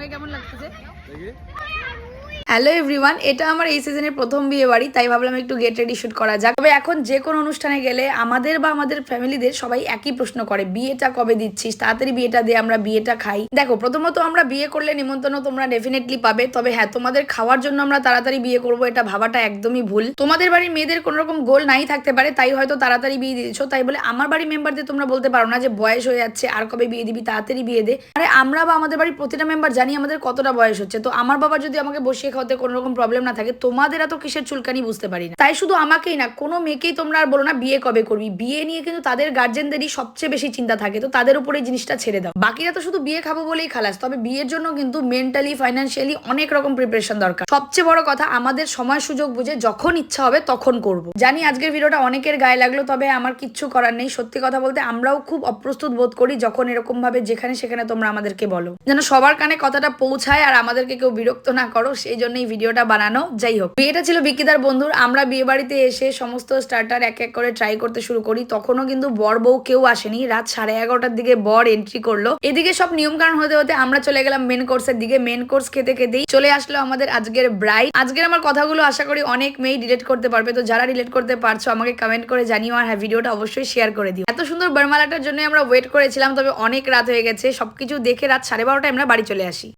আমাকে কেমন লাগতেছে? হ্যালো এভরিওয়ান এটা আমার এই সিজনের প্রথম বিয়ে বাড়ি তাই ভাবলাম একটু গেট রেডি শুট করা যাক। তবে এখন যে কোনো অনুষ্ঠানে গেলে আমাদের বা আমাদের ফ্যামিলিদের সবাই একই প্রশ্ন করে, বিয়েটা কবে দিচ্ছিস? তাড়াতাড়ি বিয়েটা দিয়ে আমরা বিয়েটা খাই। দেখো, প্রথমত আমরা বিয়ে করলে নিমন্ত্রণ তোমরা ডেফিনেটলি পাবে, তবে হ্যাঁ তোমাদের খাওয়ার জন্য আমরা তাড়াতাড়ি বিয়ে করব, এটা ভাবাটা একদমই ভুল। তোমাদের বাড়ির মেয়েদের কোনো রকম গোল নাই থাকতে পারে, তাই হয়তো তাড়াতাড়ি বিয়ে দিয়েছ, তাই বলে আমার বাড়ির মেম্বারদের তোমরা বলতে পারো না যে বয়স হয়ে যাচ্ছে, আর কবে বিয়ে দিবি, তাড়াতাড়ি বিয়ে দে। আরে আমরা বা আমাদের বাড়ির প্রতিটা মেম্বার জানি আমাদের কতটা বয়স হচ্ছে, তো আমার বাবা যদি আমাকে বসিয়ে খাওয়াতে কোনো রকম প্রবলেম না থাকে, তোমাদের এত কিসের চুলকানি বুঝতে পারি না। তাই শুধু আমাকেই না, কোনো মেয়েকেই তোমরা আর বলো না বিয়ে কবে করবি। বিয়ে নিয়ে কিন্তু তাদের গার্জেনদেরই সবচেয়ে বেশি চিন্তা থাকে, তো তাদের উপরে জিনিসটা ছেড়ে দাও। বাকিরা তো শুধু বিয়ে খাব বলেই খালাস, তবে বিয়ের জন্য কিন্তু মেন্টালি ফাইন্যান্সিয়ালি অনেক রকম প্রিপারেশন দরকার। সবচেয়ে বড় কথা, আমাদের সময় সুযোগ বুঝে যখন ইচ্ছা হবে তখন করব। জানি আজকের ভিডিওটা অনেকের গায়ে লাগল, তবে আমার কিচ্ছু করার নেই। সত্যি কথা বলতে, আমরাও খুব অপ্রস্তুত বোধ করি যখন এরকম ভাবে যেখানে সেখানে তোমরা আমাদেরকে বলো। যেন সবার কানে কথাটা পৌঁছায় আর আমাদেরকে কেউ বিরক্ত না করো, সেই জন্য এই ভিডিওটা বানানো। যাই হোক, বিয়েটা ছিল বিকিদার বন্ধুর। আমরা বিয়ে বাড়িতে এসে সমস্ত স্টার্টার এক এক করে ট্রাই করতে শুরু করি। তখনও কিন্তু বর বউ কেউ আসেনি। রাত সাড়ে এগারোটার দিকে বর এন্ট্রি করল। এদিকে সব নিয়ম কারণ হতে হতে আমরা চলে গেলাম মেন কোর্সের দিকে। মেন কোর্স খেতে খেতেই চলে আসলো আমাদের আজকের ব্রাইড আজকের আমার কথাগুলো আশা করি অনেক মেয়ে রিলেট করতে পারবে। তো যারা রিলেট করতে পারছ, আমাকে কমেন্ট করে জানিও। আর হ্যাঁ ভিডিওটা অবশ্যই শেয়ার করে দিও। এত সুন্দর বরমালাটার জন্য আমরা ওয়েট করেছিলাম, তবে অনেক রাত হয়ে গেছে। সবকিছু দেখে রাত সাড়ে বারোটায় আমরা বাড়ি চলে আসি।